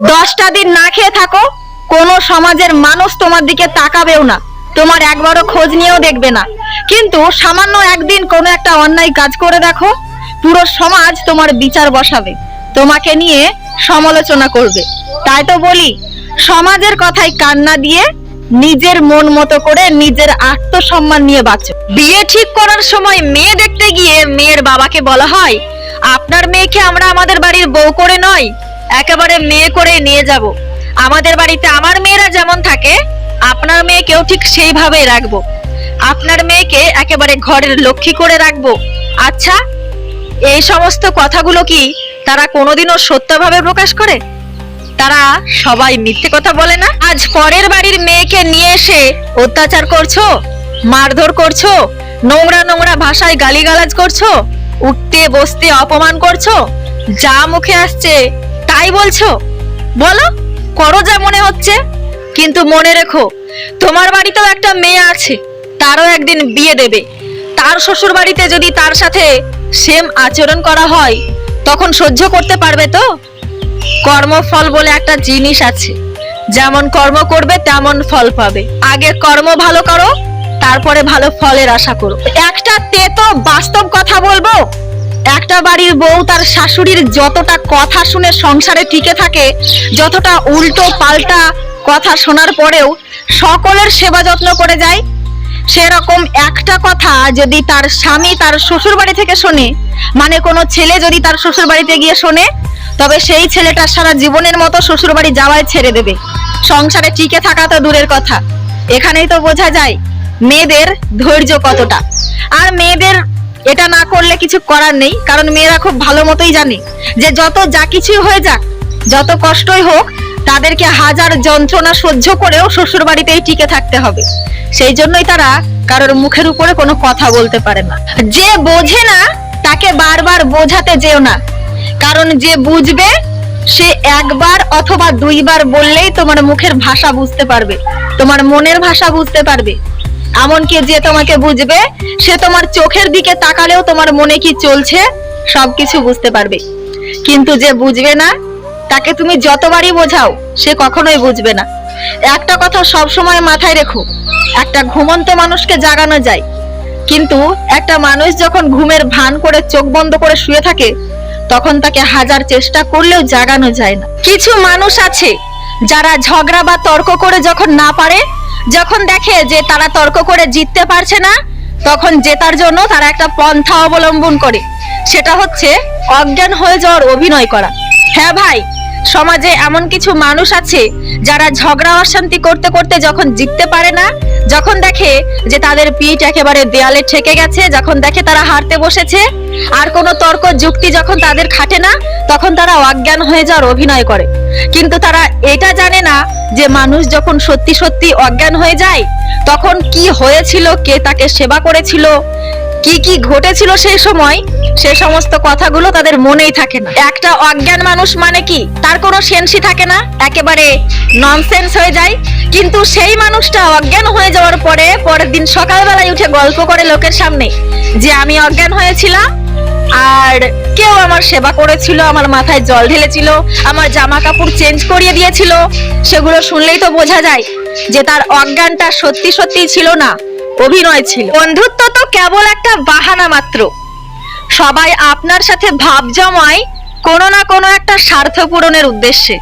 দশটা দিন না খেয়ে থাকো, কোনো সমাজের মানুষ তোমার দিকে তাকাবেও না। তোমার একবারও খোঁজ নিয়েও দেখবে না। কিন্তু সামান্য একদিন কোনো একটা অন্যায় কাজ করে দেখো, পুরো সমাজ তোমার বিচার বসাবে, তোমাকে নিয়ে সমালোচনা করবে। তাই তো বলি, সমাজের কথায় কান্না দিয়ে নিজের মন মতো করে নিজের আত্মসম্মান নিয়ে বাঁচো। বিয়ে ঠিক করার সময় মেয়ে দেখতে গিয়ে মেয়ের বাবাকে বলা হয়, আপনার মেয়েকে আমরা আমাদের বাড়ির বউ করে নয় একেবারে মেয়ে করে নিয়ে যাব। আমাদের বাড়িতে আমার মেয়েরা যেমন থাকে, আপনার মেয়েকেও ঠিক সেইভাবেই রাখব। আপনার মেয়েকে একেবারে ঘরের লক্ষ্মী করে রাখব। আচ্ছা এই সমস্ত কথাগুলো কি তারা কোনোদিনও সত্যভাবে প্রকাশ করে? তারা সবাই মিথ্যে কথা বলে না? আজ পরের বাড়ির মেয়েকে নিয়ে এসে অত্যাচার করছ? মারধর করছ? নোংরা নোংরা ভাষায় গালিগালাজ করছ? উঠতে বসতে অপমান করছ? যা মুখে আসছে তাই বলছো? বলো, করো যা মনে হচ্ছে। কিন্তু মনে রেখো, তোমার বাড়িতেও একটা মেয়ে আছে, তারও একদিন বিয়ে দেবে। তার শ্বশুর বাড়িতে যদি তার সাথে সেম আচরণ করা হয়, তখন সহ্য করতে পারবে তো? কর্মফল বলে একটা জিনিস আছে। যেমন কর্ম করবে, তেমন ফল পাবে। আগে কর্ম ভালো করো, তারপরে ভালো ফলের আশা করো। একটা তেতো বাস্তব কথা বলব? একটা বাড়ির বউ তার শাশুড়ির যতটা কথা শুনে সংসারে টিকে থাকে, যতটা উল্টো পাল্টা কথা শোনার পরেও সকলের সেবা যত্ন করে যায়। সেরকম একটা কথা যদি তার স্বামী তার শ্বশুর বাড়ি থেকে শোনে মানে কোনো ছেলে যদি তার শ্বশুর বাড়িতে গিয়ে শোনে, তবে সেই ছেলেটা সারা জীবনের মতো শ্বশুর বাড়ি যাওয়াই ছেড়ে দেবে। সংসারে টিকে থাকা তো দূরের কথা। এখানেই তো বোঝা যায়, মেয়েদের ধৈর্য কতটা। আর মেয়েদের এটা না করলে কিছু করার নেই, কারণ মেয়েরা খুব ভালো মতোই জানে যে যত যা কিছুই হয়ে যাক, যত কষ্টই হোক, তাদেরকে হাজার যন্ত্রণা সহ্য করেও শ্বশুর বাড়িতেই টিকে থাকতে হবে। সেই জন্যই তারা কারোর মুখের উপরে কোনো কথা বলতে পারে না। যে বোঝে না, তাকে বারবার বোঝাতে যেও না। কারণ যে বুঝবে, সে একবার অথবা দুইবার বললেই তোমার মুখের ভাষা বুঝতে পারবে, তোমার মনের ভাষা বুঝতে পারবে। এমনকি যে তোমাকে বুঝবে? সে তোমার চোখের দিকে তাকালেও তোমার মনে কি চলছে? সবকিছু বুঝতে পারবে। কিন্তু যে বুঝবে না, তাকে তুমি যতবারই বোঝাও, সে কখনোই বুঝবে না। একটা কথা সব সময় মাথায় রেখো, একটা ঘুমন্ত মানুষকে জাগানো যায়। কিন্তু একটা মানুষ যখন ঘুমের ভান করে চোখ বন্ধ করে শুয়ে থাকে, তখন তাকে হাজার চেষ্টা করলেও জাগানো যায় না। কিছু মানুষ আছে যারা ঝগড়া বা তর্ক করে যখন না পারে যখন দেখে যে তারা তর্ক করে জিততে পারছে না, তখন জেতার জন্য তারা একটা পন্থা অবলম্বন করে। সেটা হচ্ছে অজ্ঞান হয়ে যাওয়ার অভিনয় করা। হ্যাঁ ভাই, সমাজে এমন কিছু মানুষ আছে যারা ঝগড়া অশান্তি করতে করতে যখন জিততে পারে না, যখন দেখে যে তাদের পিঠ একেবারে দেয়ালে ঠেকে গেছে, যখন দেখে তারা হারতে বসেছে, আর কোনো তর্ক যুক্তি যখন তাদের খাটে না, তখন তারা অজ্ঞান হয়ে যাওয়ার অভিনয় করে। কিন্তু তারা এটা জানে না যে মানুষ যখন সত্যি সত্যি অজ্ঞান হয়ে যায়, তখন কি হয়েছিল, কে তাকে সেবা করেছিল, কি কি ঘটেছিল সেই সময়, সে সমস্ত কথাগুলো তাদের মনেই থাকে না। একটা অজ্ঞান মানুষ মানে কি? তার কোনো সেন্সি থাকে না। একেবারে ননসেন্স হয়ে যায়। কিন্তু সেই মানুষটা অজ্ঞান হয়ে যাওয়ার পরে পরের দিন সকালবেলায় উঠে গল্প করে লোকের সামনে যে আমি অজ্ঞান হয়েছিলাম আর কেউ আমার সেবা করেছিল, আমার মাথায় জল ঢেলেছিল, আমার জামা কাপড় চেঞ্জ করিয়ে দিয়েছিল, সেগুলো শুনলেই তো বোঝা যায় যে তার অজ্ঞানটা সত্যি সত্যি ছিল না, অভিনয় ছিল। বন্ধুত্ব তো কেবল একটা বাহানা মাত্র। সবাই আপনার সাথে ভাব জমায় কোনো না কোনো একটা স্বার্থ পূরণের উদ্দেশ্যে।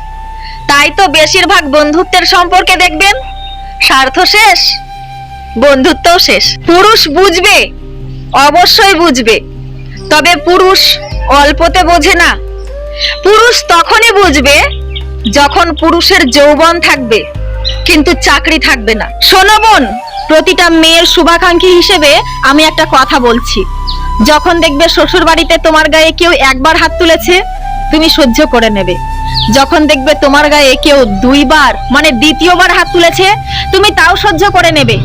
তাই তো বেশিরভাগ বন্ধুত্বের সম্পর্কে দেখবেন। স্বার্থ শেষ, বন্ধুত্বও শেষ। পুরুষ বুঝবে, অবশ্যই বুঝবে। তবে পুরুষ অল্পতে বোঝে না। পুরুষ তখনই বুঝবে যখন পুরুষের যৌবন থাকবে, কিন্তু চাকরি থাকবে না। শোনো বোন, প্রতিটা মেয়ের শুভাকাঙ্ক্ষী হিসেবে আমি একটা কথা বলছি। যখন দেখবে শ্বশুর বাড়িতে তোমার গায়ে কেউ একবার হাত তুলেছে তুমি সহ্য করে নেবে। যখন দেখবে তোমার গায়ে কেউ দুইবার মানে দ্বিতীয়বার হাত তুলেছে, তুমি তাও সহ্য করে নেবে।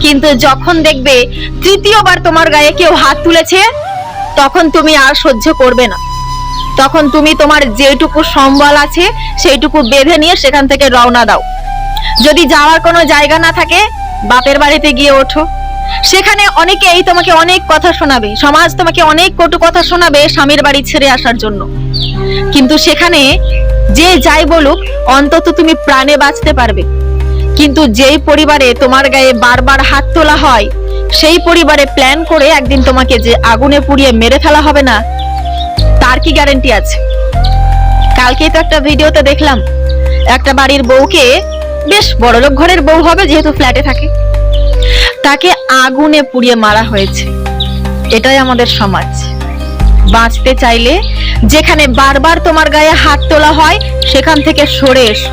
কিন্তু যখন দেখবে তৃতীয়বার তোমার গায়ে কেউ হাত তুলেছে, তখন তুমি আর সহ্য করবে না। তখন তুমি তোমার যেটুকু সম্বল আছে, সেইটুকু বেঁধে নিয়ে সেখান থেকে রওনা দাও। যদি যাওয়ার কোনো জায়গা না থাকে, বাপের বাড়িতে গিয়ে ওঠো। সেখানে অনেকেই তোমাকে অনেক কথা শোনাবে। সমাজ তোমাকে অনেক কটু কথা শোনাবে স্বামীর বাড়ি ছেড়ে আসার জন্য। কিন্তু সেখানে যে যাই বলুক, অন্তত তুমি প্রাণে বাঁচতে পারবে। কিন্তু যেই পরিবারে তোমার গায়ে বারবার হাত তোলা হয়, সেই পরিবারে প্ল্যান করে একদিন তোমাকে যে আগুনে পুড়িয়ে মেরে ফেলা হবে না, তার কি গ্যারেন্টি আছে? কালকেই তো একটা ভিডিওতে দেখলাম, একটা বাড়ির বউকে বেশ বড়লোক ঘরের বউ হবে যেহেতু ফ্ল্যাটে থাকে। তাকে আগুনে পুড়িয়ে মারা হয়েছে। এটাই আমাদের সমাজ। বাঁচতে চাইলে যেখানে বারবার তোমার গায়ে হাত তোলা হয় সেখান থেকে সরে এসো।